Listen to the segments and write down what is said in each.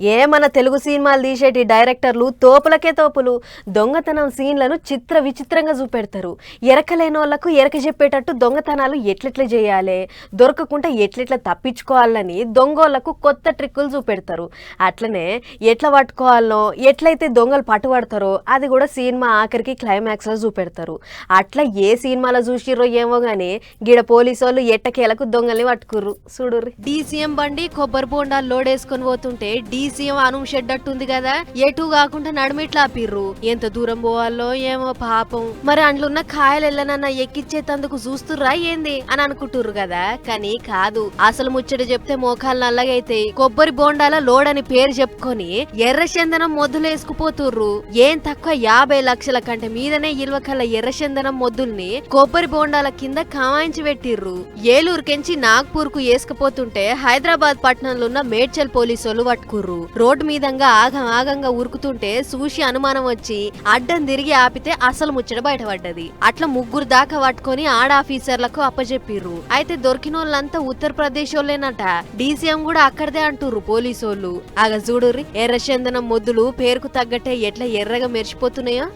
ఏ మన తెలుగు సినిమాలు తీసేటి డైరెక్టర్లు తోపులకే తోపులు దొంగతనం సీన్లను చిత్ర విచిత్రంగా చూపెడతారు. ఎరకలేని వాళ్ళకు ఎరక చెప్పేటట్టు దొంగతనాలు ఎట్లెట్ల చేయాలి? దొరకకుండా ఎట్లెట్ల తప్పించుకోవాలని దొంగోళ్ళకు కొత్త ట్రిక్కులు చూపెడతారు. అట్లనే ఎట్లా పట్టుకోవాలనో ఎట్లయితే దొంగలు పట్టుబడతారో అది కూడా సినిమా ఆఖరికి క్లైమాక్స్లో చూపెడతారు. అట్లా ఏ సినిమాలో చూసిర్రో ఏమో గానీ గిడ పోలీసు వాళ్ళు ఎట్టకేలకు దొంగల్ని పట్టుకుర్రు. చూడుర్రి. డీసీఎం బండి కొబ్బరి బోండాలు లోడ్ వేసుకొని పోతుంటే డీసీఎం అనుం షెడ్ కదా. ఎటు కాకుండా నడుమిట్లా ఆపిర్రు. ఎంత దూరం పోవాలో ఏమో పాపం. మరి అందులో కాయలు ఎల్లనన్నా ఎక్కిచ్చేతందుకు చూస్తుర్రా ఏంది అని అనుకుంటుర్రు కదా. కానీ కాదు అసలు ముచ్చట చెప్తే మోకాలు నల్లగైతే కొబ్బరి బోండాల లోడ్ అని పేరు చెప్పుకొని ఎర్ర చందనం మొద్దులు వేసుకుపోతుర్రు. ఏం తక్కువ యాభై లక్షల కంటే మీదనే ఇల్వకల్ల ఎర్ర చందనం మొద్దుల్ని కొబ్బరి బోండాల కింద కమాయించి పెట్టిర్రు. ఏలూరుకెంచి నాగ్పూర్కు వేసుకుపోతుంటే హైదరాబాద్ పట్టణంలో ఉన్న మేడ్చల్ పోలీసులు పట్టుకుర్రు రోడ్డు మీదంగా ఆగం ఆగంగా ఉరుకుతుంటే సూషి అనుమానం వచ్చి అడ్డం తిరిగి ఆపితే అసలు ముచ్చట బయటపడ్డది. అట్లా ముగ్గురు దాకా పట్టుకొని ఆడ ఆఫీసర్లకు అప్పచెప్పిర్రు అయితే దొరికిన వాళ్ళంతా ఉత్తరప్రదేశ్ వాళ్ళేనట డీసీఎం కూడా అక్కడదే అంటుర్రు పోలీసోళ్ళు. ఆగ చూడుర్రి ఎర్రచందనం మొద్దులు పేరుకు తగ్గట్టే ఎట్లా ఎర్రగా మెరిచిపోతున్నాయో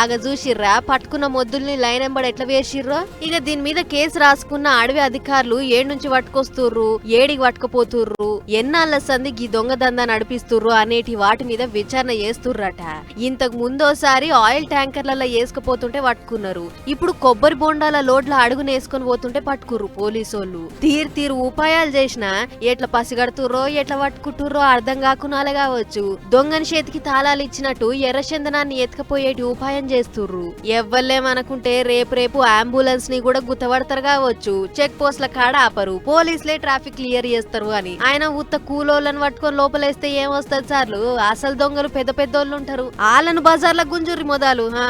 ఆగ చూసిర్రా పట్టుకున్న మొద్దుల్ని లైన్ ఎంబడి ఎట్లా వేసిర్రో? ఇక దీని మీద కేసు రాసుకున్న అడవి అధికారులు ఏడు నుంచి పట్టుకొస్తుర్రు ఏడికి పట్టుకుపోతుర్రు ఎన్నాళ్ళ సంది ఈ దొంగ దందా నడిపిస్తుర్రు అనేటి వాటి మీద విచారణ చేస్తుర్రట. ఇంతకు ముందోసారి ఆయిల్ ట్యాంకర్లలో వేసుకుపోతుంటే పట్టుకున్నారు. ఇప్పుడు కొబ్బరి బొండాల లోడ్ల అడుగున వేసుకొని పోతుంటే పట్టుకుర్రు పోలీసోళ్ళు. తీరు తీరు ఉపాయాలు చేసినా ఎట్లా పసిగడుతుర్రో ఎట్లా పట్టుకుంటుర్రో అర్థం కాకునాలే కావచ్చు. దొంగని చేతికి తాళాలు ఇచ్చినట్టు ఎర్రచందనాన్ని ఎత్తుకపోయేటి ఉపాయం చేస్తుర్రు. ఎవ్వలేమనుకుంటే రేపు రేపు అంబులెన్స్ని కూడా గుతపడతారు కావచ్చు. చెక్ పోస్ట్ల కాడ ఆపరు. పోలీసులే ట్రాఫిక్ క్లియర్ చేస్తారు అని. ఆయన ఉత్త కూలోళ్ళని పట్టుకొని లోపలేస్తే ఏమొస్తుంది సార్లు? అసలు దొంగలు పెద్ద పెద్దోళ్ళు ఉంటారు వాళ్ళను బజార్ల గుంజుర్రి మొదలు. హా